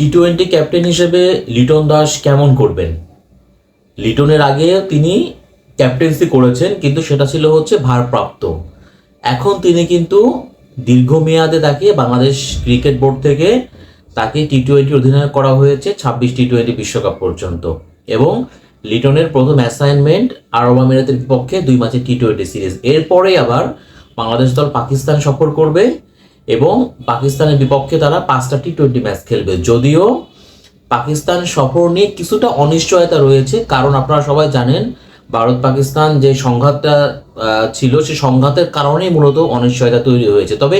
T twenty captain হিসেবে লিটন দাস কেমন করবেন? লিটনের আগে তিনি ক্যাপ্টেন্সি করেছেন, কিন্তু সেটা ছিল হচ্ছে ভারপ্রাপ্ত। এখন তিনি কিন্তু দীর্ঘমেয়াদে তাকে বাংলাদেশ ক্রিকেট বোর্ড থেকে তাকে টি টোয়েন্টি অধিনায়ক করা হয়েছে ছাব্বিশ টি টোয়েন্টি বিশ্বকাপ পর্যন্ত। এবং লিটনের প্রথম অ্যাসাইনমেন্ট আরব আমিরাতের বিপক্ষে দুই ম্যাচের টি টোয়েন্টি সিরিজ এরপরে আবার বাংলাদেশ দল পাকিস্তান সফর করবে। এবং পাকিস্তানের বিপক্ষে তারা পাঁচটা টি টোয়েন্টি ম্যাচ খেলবে। যদিও পাকিস্তান সফর নিয়ে কিছুটা অনিশ্চয়তা রয়েছে, কারণ আপনারা সবাই জানেন ভারত পাকিস্তান যে সংঘাতটা ছিল সেই সংঘাতের কারণেই মূলত অনিশ্চয়তা তৈরি হয়েছে। তবে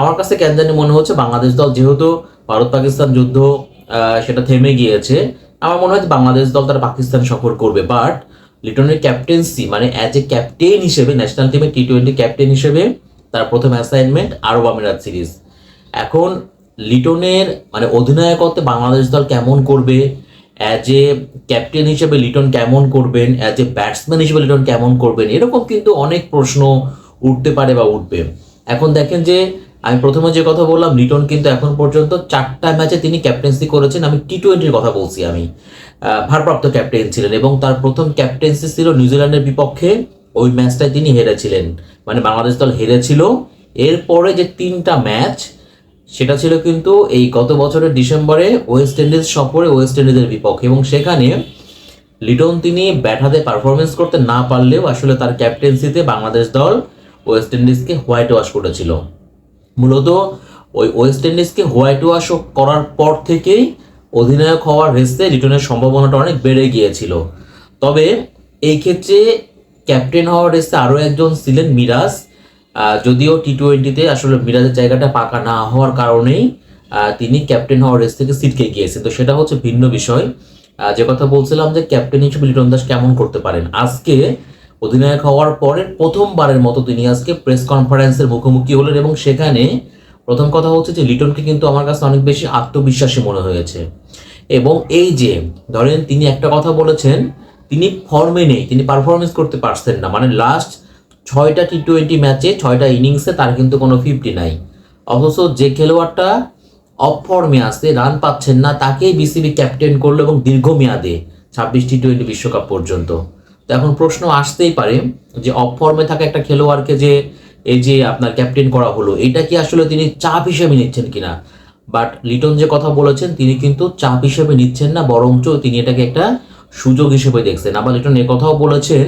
আমার কাছে কেন জানি মনে হচ্ছে, বাংলাদেশ দল যেহেতু ভারত পাকিস্তান যুদ্ধ সেটা থেমে গিয়েছে, আমার মনে হয় বাংলাদেশ দল তারা পাকিস্তান সফর করবে। বাট লিটনের ক্যাপ্টেন্সি মানে অ্যাজ এ ক্যাপ্টেন হিসেবে ন্যাশনাল টিমের টি টোয়েন্টি ক্যাপ্টেন হিসেবে তার প্রথম অ্যাসাইনমেন্ট আরব আমিরাত সিরিজ। এখন লিটনের মানে অধিনায়কত্বে বাংলাদেশ দল কেমন করবে? অ্যাজ এ ক্যাপ্টেন হিসেবে লিটন কেমন করবেন? অ্যাজ এ ব্যাটসম্যান হিসেবে লিটন কেমন করবেন? এরকম কিন্তু অনেক প্রশ্ন উঠতে পারে বা উঠবে। এখন দেখেন যে, আমি প্রথমে যে কথা বললাম, লিটন কিন্তু এখন পর্যন্ত চারটা ম্যাচে তিনি ক্যাপ্টেন্সি করেছেন। আমি টি টোয়েন্টির কথা বলছি আমি। ভারপ্রাপ্ত ক্যাপ্টেন ছিলেন এবং তার প্রথম ক্যাপ্টেন্সি ছিল নিউজিল্যান্ডের বিপক্ষে। ওই ম্যাচটায় তিনি হেরেছিলেন। মানে বাংলাদেশ দল হেরেছিল। এরপরে যে তিনটা ম্যাচ, সেটা ছিল কিন্তু এই গত বছরের ডিসেম্বরে ওয়েস্ট ইন্ডিজ সফরে ওয়েস্ট ইন্ডিজের বিপক্ষে। এবং সেখানে লিটন তিনি ব্যাট হাতে পারফরমেন্স করতে না পারলেও আসলে তার ক্যাপ্টেন্সিতে বাংলাদেশ দল ওয়েস্ট ইন্ডিজকে হোয়াইট ওয়াশ করেছিল। মূলত ওই ওয়েস্ট ইন্ডিজকে হোয়াইট ওয়াশ করার পর থেকেই অধিনায়ক হওয়ার রেসে লিটনের সম্ভাবনাটা অনেক বেড়ে গিয়েছিল। তবে এই ক্ষেত্রে ক্যাপ্টেন হওয়ার রেসে আরও একজন ছিলেন মিরাজ। যদিও টি টোয়েন্টিতে আসলে মিরাজের জায়গাটা পাকা না হওয়ার কারণেই তিনি ক্যাপ্টেন হওয়ার রেস থেকে সিটকে গিয়েছেন তো সেটা হচ্ছে ভিন্ন বিষয়। যে কথা বলছিলাম যে ক্যাপ্টেন হিসেবে লিটন দাস কেমন করতে পারেন? আজকে অধিনায়ক হওয়ার পরে প্রথমবারের মতো তিনি আজকে প্রেস কনফারেন্সের মুখোমুখি হলেন এবং সেখানে প্রথম কথা হচ্ছে যে লিটনকে কিন্তু আমার কাছে অনেক বেশি আত্মবিশ্বাসী মনে হয়েছে। এবং এই যে, ধরেন তিনি একটা কথা বলেছেন তিনি ফর্মে নেই, তিনি পারফরমেন্স করতে পারছেন না। মানে লাস্ট ছয়টা টি টোয়েন্টি ম্যাচে ছয়টা ইনিংসে তার কিন্তু কোনো ফিফটি নাই। অথচ যে খেলোয়াড়টা অফ ফর্মে আছে রান পাচ্ছেন না, তাকেই বিসিবি ক্যাপ্টেন করল এবং দীর্ঘমেয়াদে ছাব্বিশ টি টোয়েন্টি বিশ্বকাপ পর্যন্ত। তো এখন প্রশ্ন আসতেই পারে যে অফ ফর্মে থাকা একটা খেলোয়াড়কে যে, এই যে আপনার ক্যাপ্টেন করা হলো, এটা কি আসলে তিনি চাপ হিসেবে নিচ্ছেন কিনা? বাট লিটন যে কথা বলেছেন, তিনি কিন্তু চাপ হিসেবে নিচ্ছেন না, বরঞ্চ তিনি এটাকে একটা সুযোগ হিসেবে দেখছেন। আবার লিটন এ কথাও বলেছেন,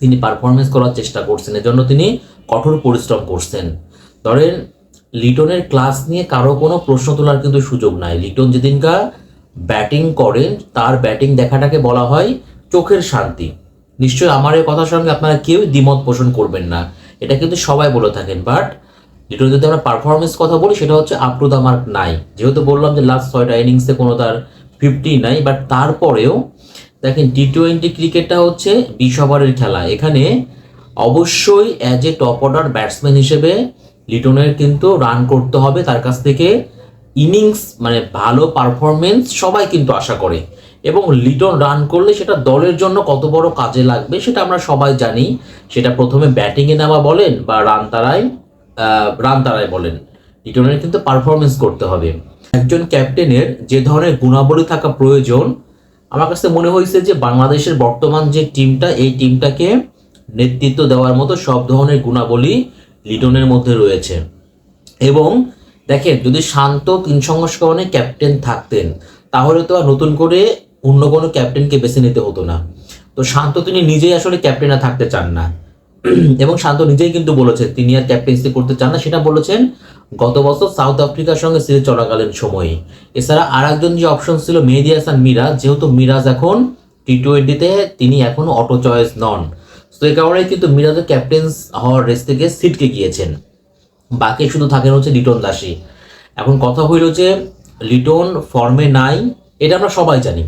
তিনি পারফরমেন্স করার চেষ্টা করছেন, এজন্য তিনি কঠোর পরিশ্রম করছেন। ধরেন, লিটনের ক্লাস নিয়ে কারও কোনো প্রশ্ন তোলার কিন্তু সুযোগ নাই। লিটন যেদিনকা ব্যাটিং করেন, তার ব্যাটিং দেখাটাকে বলা হয় চোখের শান্তি। নিশ্চয়ই আমার এই কথার সঙ্গে আপনারা কেউ দ্বিমত পোষণ করবেন না। এটা কিন্তু সবাই বলে থাকেন বাট লিটন যদি আমরা পারফরমেন্স কথা বলি, সেটা হচ্ছে আপ টু দ্য মার্ক নাই। যেহেতু বললাম যে লাস্ট ছয়টা ইনিংসে কোনো তার ফিফটি নাই বাট তারপরেও দেখেন টি টোয়েন্টি ক্রিকেটটা হচ্ছে বিশ ওভারের খেলা। এখানে অবশ্যই as a top order batsman হিসেবে লিটনের কিন্তু রান করতে হবে। তার কাছ থেকে ইনিংস মানে ভালো পারফরমেন্স সবাই কিন্তু আশা করে। এবং লিটন রান করলে সেটা দলের জন্য কত বড় কাজে লাগবে সেটা আমরা সবাই জানি। সেটা প্রথমে ব্যাটিংয়ে নেওয়া বলেন বা রান তারায় রান তারায় বলেন। লিটনের কিন্তু পারফরমেন্স করতে হবে। একজন ক্যাপ্টেনের যে ধরনের গুণাবলী থাকা প্রয়োজন আমার কাছে মনে হয়েছে যে বাংলাদেশের বর্তমান যে টিমটা, এই টিমটাকে নেতৃত্ব দেওয়ার মতো সব ধরনের গুণাবলী লিটনের মধ্যে রয়েছে। এবং দেখেন, যদি শান্ত তিন সংস্করণে ক্যাপ্টেন থাকতেন, তাহলে তো আর নতুন করে অন্য কোনো ক্যাপ্টেনকে বেছে নিতে হতো না। তো শান্ত তিনি নিজেই আসলে ক্যাপ্টেনে থাকতে চান না। এবং শান্ত নিজেই কিন্তু বলেছেন তিনি আর ক্যাপ্টেন্সি করতে চান না, সেটা বলেছেন গত বছর সাউথ আফ্রিকার সঙ্গে সিরিজ চলাকালীন সময়ে। এছাড়া আর একজন যে অপশন ছিল মেহেদি হাসান মিরাজ যেহেতু মিরাজ এখন টি টোয়েন্টিতে তিনি এখন অটো চয়েস নন। তো এই কারণে কিন্তু মিরাজের ক্যাপ্টেন্স হওয়ার রেস থেকে সিটকে গিয়েছেন। বাকি শুধু থাকেন হচ্ছে লিটন দাসী। এখন কথা হইল যে, লিটন ফর্মে নাই, এটা আমরা সবাই জানি।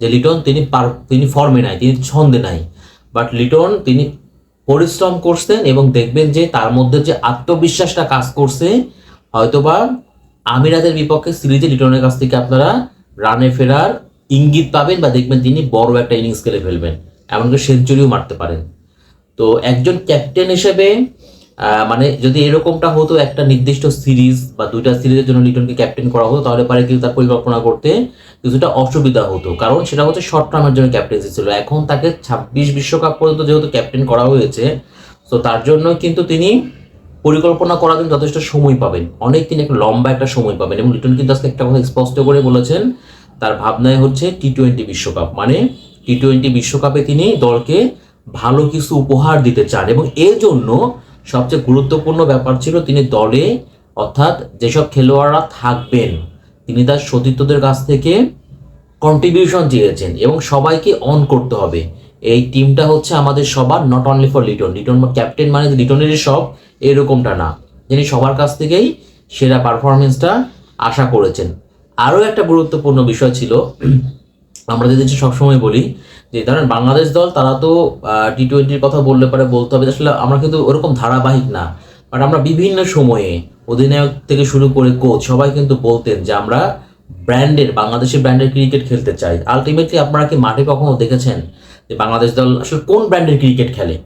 যে লিটন তিনি পার, তিনি ফর্মে নাই, তিনি ছন্দে নাই। বাট লিটন তিনি পরিশ্রম করছেন এবং দেখবেন যে তার মধ্যে যে আত্মবিশ্বাসটা কাজ করছে হয়তোবা আমিরাদের বিপক্ষে সিরিজে লিটনের কাছ থেকে আপনারা রানে ফেরার ইঙ্গিত পাবেন বা দেখবেন তিনি বড় একটা ইনিংস খেলে ফেলবেন। এমনকি সেঞ্চুরিও মারতে পারেন। তো একজন ক্যাপ্টেন হিসেবে মানে যদি এরকমটা হতো, একটা নির্দিষ্ট সিরিজ বা দুইটা সিরিজের জন্য লিটনকে ক্যাপ্টেন করা হতো, তাহলে পারে কিন্তু তার পরিকল্পনা করতে কিছুটা অসুবিধা হতো। কারণ সেটা হচ্ছে শর্ট টার্মের জন্য ক্যাপ্টেন্সি ছিল। এখন তাকে ছাব্বিশ বিশ্বকাপ পর্যন্ত যেহেতু ক্যাপ্টেন করা হয়েছে, তো তার জন্য কিন্তু তিনি পরিকল্পনা করার জন্য যথেষ্ট সময় পাবেন। অনেক তিনি একটা লম্বা একটা সময় পাবেন এবং লিটন কিন্তু আজকে একটা কথা স্পষ্ট করে বলেছেন, তার ভাবনায় হচ্ছে টি টোয়েন্টি বিশ্বকাপ। মানে টি টোয়েন্টি বিশ্বকাপে তিনি দলকে ভালো কিছু উপহার দিতে চান এবং এর জন্য সবচেয়ে গুরুত্বপূর্ণ ব্যাপার ছিল তিনি দলে, অর্থাৎ যেসব খেলোয়াড়রা থাকবেন, তিনি তার সতীর্থদের কাছ থেকে কন্ট্রিবিউশন চেয়েছেন এবং সবাইকে অন করতে হবে। এই টিমটা হচ্ছে আমাদের সবার not only for Liton Liton captain মানে লিটনেরই সব এরকমটা না। যিনি সবার কাছ থেকেই সেরা পারফরমেন্সটা আশা করেছেন। আরও একটা গুরুত্বপূর্ণ বিষয় ছিল, আমরা যদি সবসময় বলি যে, ধরেন বাংলাদেশ দল, তারা তো টি টোয়েন্টির কথা বললে পরে বলতে হবে আসলে আমরা কিন্তু ওরকম ধারাবাহিক না। বাট আমরা বিভিন্ন সময়ে অধিনায়ক থেকে শুরু করে কোচ সবাই কিন্তু বলতেন যে, আমরা ব্র্যান্ডের বাংলাদেশের ব্র্যান্ডের ক্রিকেট খেলতে চাই। আলটিমেটলি আপনারা কি মাঠে কখনো দেখেছেন যে, বাংলাদেশ দল আসলে কোন ব্র্যান্ডের ক্রিকেট খেলে?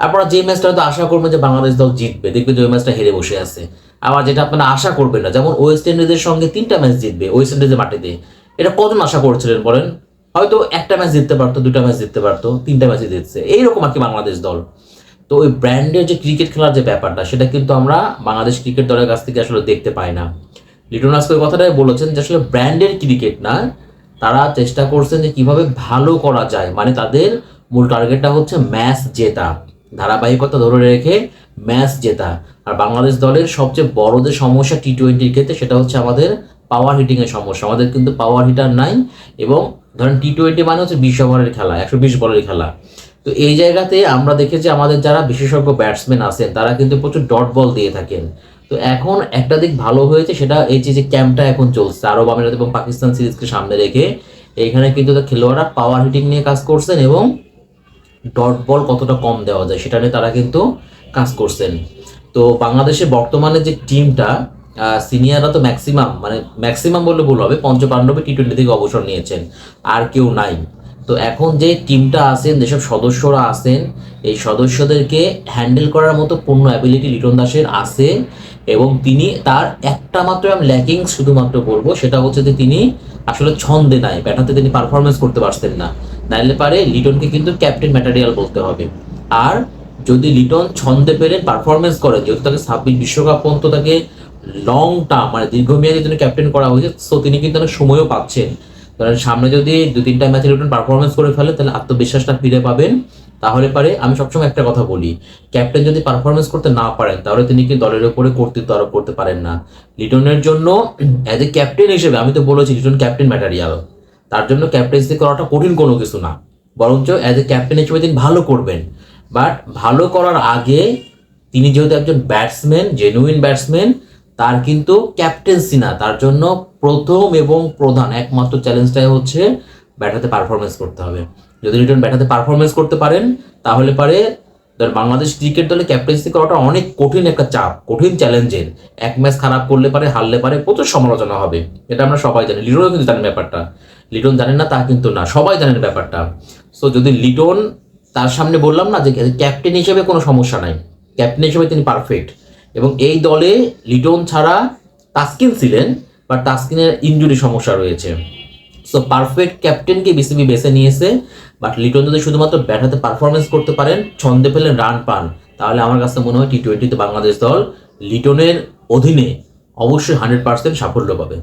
আপনারা যে ম্যাচটা হয়তো আশা করবেন যে বাংলাদেশ দল জিতবে, দেখবেন যে ওই ম্যাচটা হেরে বসে আছে। আবার যেটা আপনারা আশা করবেন না, যেমন ওয়েস্ট ইন্ডিজের সঙ্গে তিনটা ম্যাচ জিতবে ওয়েস্ট ইন্ডিজের মাটিতে। এটা কজন আশা করছিলেন বলেন? হয়তো একটা ম্যাচ জিততে পারতো, দুটা ম্যাচ জিততে পারতো, তিনটা ম্যাচই জিতছে। এইরকম আর কি বাংলাদেশ দল। তো ওই ব্র্যান্ডের যে ক্রিকেট খেলার যে ব্যাপারটা, সেটা কিন্তু আমরা বাংলাদেশ ক্রিকেট দলের কাছ থেকে আসলে দেখতে পাই না। লিটন কথাটাই বলেছেন যে আসলে ব্র্যান্ডের ক্রিকেট না, তারা চেষ্টা করছেন যে কীভাবে ভালো করা যায়। মানে তাদের মূল টার্গেটটা হচ্ছে ম্যাচ জেতা। ধারাবাহিকতা ধরে রেখে ম্যাচ জেতা। আর বাংলাদেশ দলের সবচেয়ে বড় যে সমস্যা টি টোয়েন্টির ক্ষেত্রে, সেটা হচ্ছে আমাদের পাওয়ার হিটিংয়ের সমস্যা। আমাদের কিন্তু পাওয়ার হিটার নাই এবং ধরেন টি টোয়েন্টি মানে হচ্ছে বিশ ওভারের খেলা, একশো বিশ বলের খেলা। তো এই জায়গাতে আমরা দেখেছি আমাদের যারা বিশেষজ্ঞ ব্যাটসম্যান আছেন, তারা কিন্তু প্রচুর ডট বল দিয়ে থাকেন। তো এখন একটা দিক ভালো হয়েছে, সেটা এই যে যে ক্যাম্পটা এখন চলছে, আরব আমিরাত এবং পাকিস্তান সিরিজকে সামনে রেখে, এইখানে কিন্তু খেলোয়াড়রা পাওয়ার হিটিং নিয়ে কাজ করছেন এবং ডট বল কতটা কম দেওয়া যায় সেটা নিয়ে তারা কিন্তু কাজ করছেন। তো বাংলাদেশে বর্তমানে যে টিমটা সিনিয়ররা তো ম্যাক্সিমাম মানে ম্যাক্সিমাম বললে ভুল হবে পঞ্চপাণ্ডবে টি টোয়েন্টি থেকে অবসর নিয়েছেন, আর কেউ নাই। তো এখন যে টিমটা আছেন, যেসব সদস্যরা আছেন, এই সদস্যদেরকে হ্যান্ডেল করার মতো পূর্ণ অ্যাবিলিটি লিটন দাসের আছে এবং তিনি তার একটা মাত্র আমি ল্যাকিং শুধুমাত্র বলব, সেটা হচ্ছে যে তিনি আসলে ছন্দে নাই, ব্যাটাতে তিনি পারফরমেন্স করতে পারছেন না। নাইলে পারে লিটনকে কিন্তু ক্যাপ্টেন ম্যাটেরিয়াল বলতে হবে। আর যদি লিটন ছন্দে পেরে পারফরমেন্স করে, যেহেতু তাকে ছাব্বিশ বিশ্বকাপ পর্যন্ত তাকে লং টার্ম মানে দীর্ঘমেয়াদী জন্য ক্যাপ্টেন করা হয়েছে সো তিনি কিন্তু অনেক সময়ও পাচ্ছেন। ধরেন সামনে যদি দু তিনটা ম্যাচে লিটন পারফরমেন্স করে ফেলে, তাহলে আত্মবিশ্বাসটা ফিরে পাবেন। তাহলে পারে, আমি সবসময় একটা কথা বলি ক্যাপ্টেন যদি পারফরমেন্স করতে না পারেন, তাহলে তিনি কি দলের উপরে কর্তৃত্ব আরোপ করতে পারেন না। লিটনের জন্য অ্যাজ এ ক্যাপ্টেন হিসেবে, আমি তো বলেছি, লিটন ক্যাপ্টেন ম্যাটারিয়াল। তার জন্য ক্যাপ্টেন্সি করাটা কঠিন কোনো কিছু না। বরঞ্চ অ্যাজ এ ক্যাপ্টেন হিসেবে তিনি ভালো করবেন। বাট ভালো করার আগে তিনি যেহেতু একজন ব্যাটসম্যান জেনুইন ব্যাটসম্যান তার কিন্তু ক্যাপ্টেন্সি না। তার জন্য প্রথম এবং প্রধান, একমাত্র চ্যালেঞ্জটাই হচ্ছে ব্যাটাতে পারফরমেন্স করতে হবে। যদি রিটার্ন ব্যাটাতে পারফরমেন্স করতে পারেন, তাহলে পারে ধর বাংলাদেশ ক্রিকেট দলে ক্যাপ্টেন্সি করাটা অনেক কঠিন একটা চাপ, কঠিন চ্যালেঞ্জের এক ম্যাচ খারাপ করলে পারে, হারলে পারে প্রচুর সমালোচনা হবে। এটা আমরা সবাই জানি। লিটনও কিন্তু জানেন ব্যাপারটা। লিটন জানেন না, তা কিন্তু না। সবাই জানেন ব্যাপারটা। সো যদি লিটন তার সামনে বললাম না যে ক্যাপ্টেন হিসেবে কোনো সমস্যা নাই, ক্যাপ্টেন হিসেবে তিনি পারফেক্ট। এবং এই দলে লিটন ছাড়া তাসকিন ছিলেন বা তাসকিনের ইঞ্জুরি সমস্যা রয়েছে। সো পারফেক্ট ক্যাপ্টেনকে বিসিবি বেছে নিয়েছে বাট লিটন যদি শুধুমাত্র ব্যাটাতে পারফরমেন্স করতে পারেন, ছন্দে পেলেন রান পান, তাহলে আমার কাছে মনে হয় টি টোয়েন্টিতে বাংলাদেশ দল লিটনের অধীনে অবশ্যই হান্ড্রেড পার্সেন্ট সাফল্য পাবে।